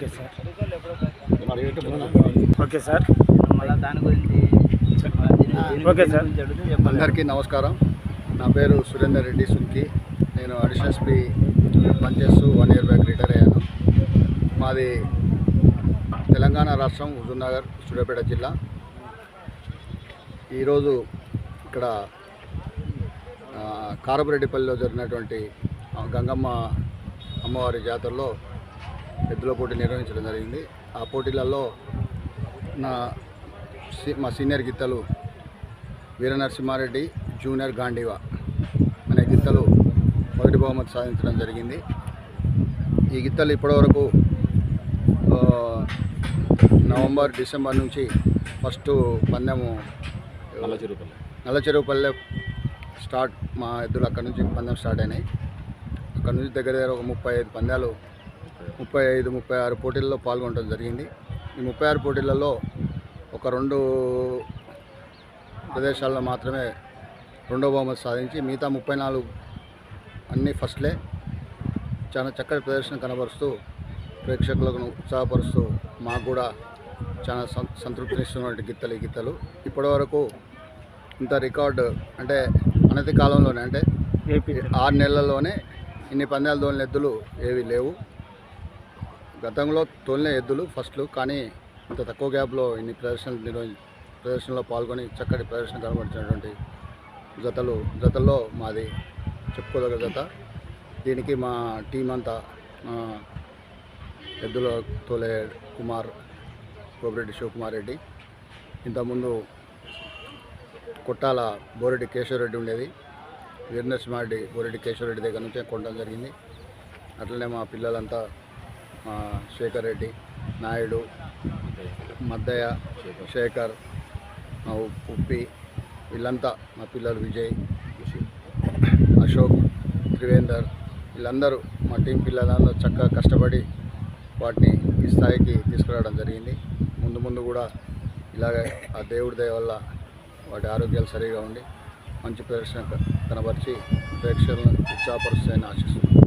Okay sir. Okay sir. మళ్ళీ దాని గురించి ఓకే సార్. అందరికీ నమస్కారం. నా పేరు సురేందర్ రెడ్డి సుంకి నేను అడిషనల్ ఎస్పీ పనిచేస్తూ వన్ ఇయర్ బ్యాక్ రిటైర్ అయ్యాను. మాది తెలంగాణ రాష్ట్రం హుజూర్నగర్ సూర్యాపేట జిల్లా. ఈరోజు ఇక్కడ కారపురెడ్డిపల్లిలో జరిగినటువంటి గంగమ్మ అమ్మవారి జాతరలో ఎద్దుల పోటీ నిర్వహించడం జరిగింది. ఆ పోటీలలో నా సీ- మా సీనియర్ గిత్తలు వీర నరసింహారెడ్డి జూనియర్ గాంధీవా అనే గిత్తలు మొదటి బహుమతి సాధించడం జరిగింది. ఈ గిత్తలు ఇప్పటివరకు నవంబర్ డిసెంబర్ నుంచి ఫస్ట్ పందెము నల్లచెరువుపల్లె స్టార్ట్ మా ఎద్దులు అక్కడ నుంచి పందెం స్టార్ట్ అయినాయి. అక్కడ నుంచి దగ్గర దగ్గర ఒక ముప్పై ఐదు పందాలు ముప్పై ఐదు ముప్పై ఆరు పోటీల్లో పాల్గొనడం జరిగింది. ఈ ముప్పై ఆరు పోటీలలో ఒక రెండు ప్రదేశాల్లో మాత్రమే రెండో బహుమతి సాధించి మిగతా ముప్పై నాలుగు అన్ని ఫస్ట్లే. చాలా చక్కటి ప్రదర్శన కనబరుస్తూ ప్రేక్షకులను ఉత్సాహపరుస్తూ మాకు కూడా చాలా సంతృప్తినిస్తున్నటువంటి గిత్తలు ఈ గిత్తలు. ఇప్పటివరకు ఇంత రికార్డు అంటే అనతి కాలంలోనే అంటే ఏపీ ఆరు నెలల్లోనే ఇన్ని పందాలు తోలిన ఎద్దులు ఏవి లేవు. గతంలో తోలిన ఎద్దులు ఫస్ట్లు కానీ ఇంత తక్కువ గ్యాప్లో ఇన్ని ప్రదర్శనలు నిర్వహి ప్రదర్శనలో పాల్గొని చక్కటి ప్రదర్శన కనబడినటువంటి జతలు జతల్లో మాది చెప్పుకోదగ్గ జత. దీనికి మా టీం అంతా ఎద్దుల తోలే కుమార్ కోపిరెడ్డి శివకుమార్ రెడ్డి. ఇంతకుముందు కొట్టాల బోరెడ్డి కేశవరెడ్డి ఉండేది. వీరనరసింహారెడ్డి బోరెడ్డి కేశవరెడ్డి దగ్గర నుంచే కొనడం జరిగింది. అట్లనే మా పిల్లలంతా శేఖర్ రెడ్డి నాయుడు మద్దయ్య శేఖర్ మా ఉప్పి వీళ్ళంతా మా పిల్లలు విజయ్ అశోక్ త్రివేందర్ వీళ్ళందరూ మా టీం పిల్లలందరూ చక్కగా కష్టపడి వాటిని ఈ స్థాయికి తీసుకురావడం జరిగింది. ముందు ముందు కూడా ఇలాగే ఆ దేవుడి దయ వల్ల వాటి ఆరోగ్యాలు సరిగా ఉండి మంచి ప్రదర్శన కనబరిచి ప్రేక్షకులను ఉత్సాహపరుస్తాయని ఆశిస్తున్నాను